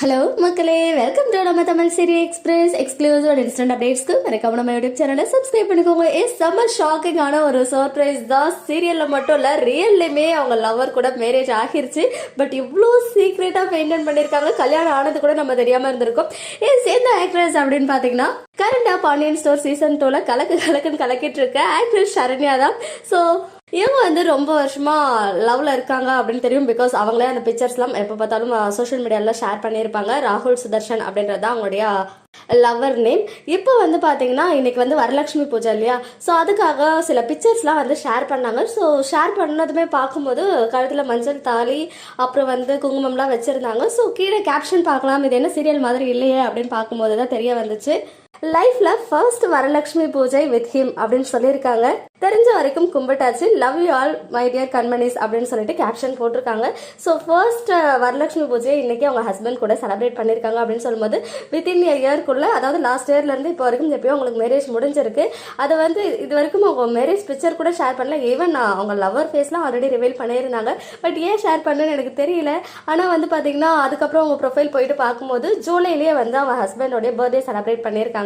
Hello மக்களே. Welcome to நம்ம தமிழ் சிரி எக்ஸ்பிரஸ் எக்ஸ்க்ளூசிவ் அண்ட் இன்ஸ்டன்ட் அப்டேட்ஸ்க்கு மறக்காம நம்ம யூடியூப் சேனலை சப்ஸ்கிரைப் பண்ணிக்கோங்க. ஏ செம்ம ஷாக்கிங்கான ஒரு சர்ப்ரைஸ் தான் சீரியலில் மட்டும் இல்லை ரியல்லையுமே அவங்க லவர் கூட மேரேஜ் ஆகிருச்சு. பட் இவ்வளோ சீக்ரெட்டாக மெயின்டைன் பண்ணியிருக்காங்க கல்யாணம் ஆனது கூட நம்ம தெரியாமல் இருந்திருக்கோம். ஏ சேர்ந்த ஆக்ட்ரஸ் அப்படின்னு பார்த்தீங்கன்னா கரண்டாக பாண்டியன் ஸ்டோர் சீசன் டூவில் கலக்கு கலக்குன்னு கலக்கிட்டு இருக்க ஆக்ட்ரஸ் சரண்யா தான் ஸோ இவங்க வந்து ரொம்ப வருஷமா லவ்ல இருக்காங்க அப்படின்னு தெரியும் பிகாஸ் அவங்களே அந்த பிக்சர்ஸ்லாம் எப்போ பார்த்தாலும் சோஷியல் மீடியால ஷேர் பண்ணியிருப்பாங்க. ராகுல் சுதர்ஷன் அப்படின்றது தான் அவங்களுடைய லவர் நேம் இப்போ வந்து பார்த்தீங்கன்னா இன்னைக்கு வந்து வரலட்சுமி பூஜை இல்லையா? ஸோ அதுக்காக சில பிக்சர்ஸ்லாம் வந்து ஷேர் பண்ணாங்க. ஸோ ஷேர் பண்ணதுமே பார்க்கும்போது கழுத்தில் மஞ்சள் தாலி அப்புறம் வந்து குங்குமம்லாம் வச்சுருந்தாங்க. ஸோ கீழே கேப்ஷன் பார்க்கலாம். இது என்ன சீரியல் மாதிரி இல்லையே அப்படின்னு பார்க்கும்போது தான் தெரிய வந்துச்சு. லைஃப்ல ஃபர்ஸ்ட் வரலட்சுமி பூஜை வித் ஹிம் அப்படின்னு சொல்லியிருக்காங்க. தெரிஞ்ச வரைக்கும் கும்பிட்டாச்சு. Love you all my dear கண்மணிஸ் அப்படின்னு சொல்லிட்டு கேப்ஷன் போட்டிருக்காங்க. ஸோ ஃபர்ஸ்ட் uh, வரலட்சுமி பூஜையை இன்னைக்கு அவங்க ஹஸ்பண்ட் கூட செலிப்ரேட் பண்ணியிருக்காங்க அப்படின்னு சொல்லும்போது வித்தின் இயர்க்குள்ள அதாவது லாஸ்ட் இயர்லேருந்து இப்போ வரைக்கும் எப்பயோ அவங்களுக்கு மேரேஜ் முடிஞ்சிருக்கு. அது வந்து இது வரைக்கும் அவங்க மேரேஜ் பிக்சர் கூட ஷேர் பண்ணல. ஈவன் uh, அவங்க லவர் ஃபேஸ்லாம் ஆல்ரெடி ரிவீல் பண்ணியிருந்தாங்க. பட் ஏன் ஷேர் பண்ணுன்னு எனக்கு தெரியல. ஆனால் வந்து பார்த்தீங்கன்னா அதுக்கப்புறம் அவங்க ப்ரொஃபைல் போயிட்டு பார்க்கும்போது ஜூலைலேயே வந்து அவங்க ஹஸ்பண்டோடைய பர்த்டே செலிப்ரேட் பண்ணியிருக்காங்க.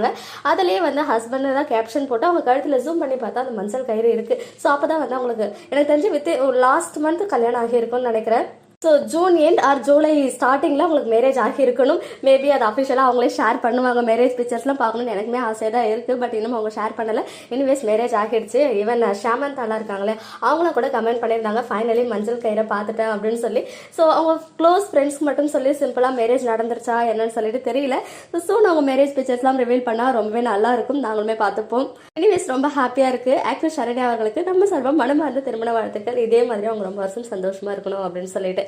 அதுலேயே வந்து ஹஸ்பண்ட் தான் கேப்ஷன் போட்டு அவங்க கழுத்தில் ஜூம் பண்ணி பார்த்தா அந்த மஞ்சள் கயிறு இருக்கு. ஸோ அப்போ தான் வந்து அவங்களுக்கு எனக்கு தெரிஞ்சு வித் லாஸ்ட் மந்த் கல்யாணம் ஆகியிருக்கும்னு நினைக்கிறேன். So June end or July ஸ்டார்டிங்கில் அவங்களுக்கு மேரேஜ் ஆகியிருக்கணும் மேபி அது அஃபிஷியலாக அவங்களே ஷேர் பண்ணுவாங்க. மேரேஜ் பிக்சர்ஸ்லாம் பார்க்கணும்னு எனக்குமே ஆசையாக தான் இருக்குது பட் இன்னும் அவங்க ஷேர் பண்ணலை. இனிவேஸ் மேரேஜ் ஆகிடுச்சு. ஈவன் ஷாமந்தாலா uh, இருக்காங்களே அவங்களும் கூட கமெண்ட் பண்ணியிருந்தாங்க. ஃபைனலி மஞ்சள் கயிறை பார்த்துட்டேன் அப்படின்னு சொல்லி. ஸோ அவங்க க்ளோஸ் ஃப்ரெண்ட்ஸ்க்கு மட்டும் சொல்லி சிம்பிளாக மேரேஜ் நடந்துருச்சா என்னன்னு சொல்லிட்டு தெரியல. ஸோ சூன் அவங்க மேரேஜ் பிக்சர்ஸ்லாம் ரிவீல் பண்ணால் ரொம்பவே நல்லா இருக்கும். நாங்களுமே பார்த்துப்போம். இனிவேஸ் ரொம்ப ஹாப்பியாக இருக்குது ஆக்டர் சரண்யா அவர்களுக்கு நம்ம சார்பாக மனமார்ந்த திருமண வாழ்த்துக்கள். இதே மாதிரி அவங்க ரொம்ப வருஷம் சந்தோஷமாக இருக்கணும் அப்படின்னு சொல்லிட்டு.